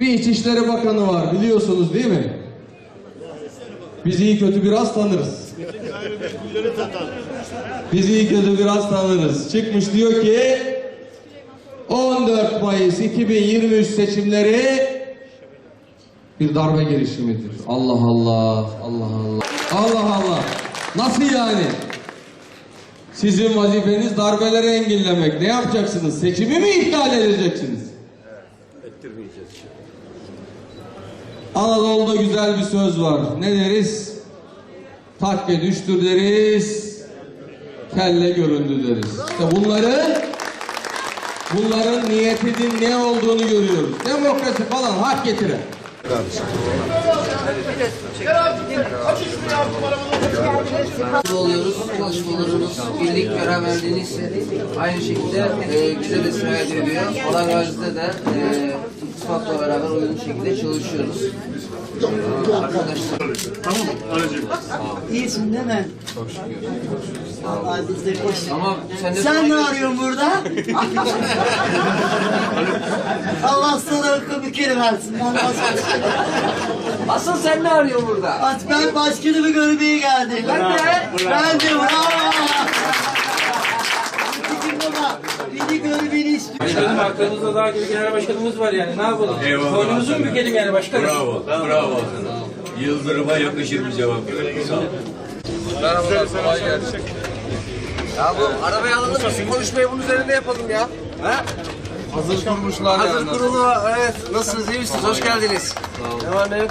bir İçişleri Bakanı var biliyorsunuz değil mi? Biz iyi kötü biraz tanırız. Biz iyi kötü biraz tanırız. Çıkmış diyor ki 14 Mayıs 2023 seçimleri bir darbe girişimidir. Allah Allah, Allah Allah. Allah Allah. Nasıl yani? Sizin vazifeniz darbeleri engellemek. Ne yapacaksınız? Seçimi mi iptal edeceksiniz? Anadolu'da güzel bir söz var. Ne deriz? Takke düştür deriz. Kelle göründü deriz. İşte bunların bunların niyetinin ne olduğunu görüyoruz. Demokrasi falan hak getiren. oluyoruz. Çalışmalarımız, birlik beraberliğini aynı şekilde e, bize de sirayet ediyor. Olan Gazi'de de e, ittifakla beraber uyumlu şekilde çalışıyoruz. Ee, Arkadaşlar İyisin değil mi? Çok şükür. Allah biz de koş. ama sen de Sen ne arıyorsun burada? Allah sana akıl bir kere versin. Ben başka. Asıl sen ne arıyorsun burada? At ben başkanımı görmeye geldim. Ben de. Ben de bravo. Arkamızda daha gibi genel başkanımız var yani ne yapalım? Boynumuzu mu bükelim yani başkanım? Bravo, bravo. Yıldırıma yakışır bir cevap. Sağ ol. Merhabalar, kolay gelsin. Ya bu arabayı alalım biz konuşmayı bunun üzerinde yapalım ya. Ha? Hazır kurmuşlar Hazır kurulu, evet. Nasılsınız, iyi misiniz? Hoş geldiniz. Ne var ne yok?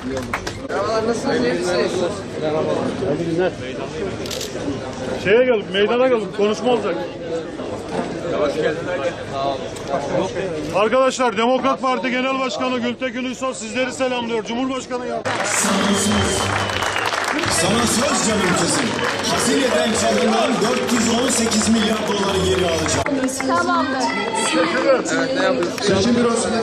Merhabalar, nasılsınız, iyi misiniz? Şeye gelin, meydana gelin. Konuşma olacak. Arkadaşlar Demokrat Parti Genel Başkanı Gültekin Uysal sizleri selamlıyor. Cumhurbaşkanı ya. Sana söz canım kızım. Hazineden çalınan 418 milyar doları geri alacağım. Tamamdır. Seçim bürosuna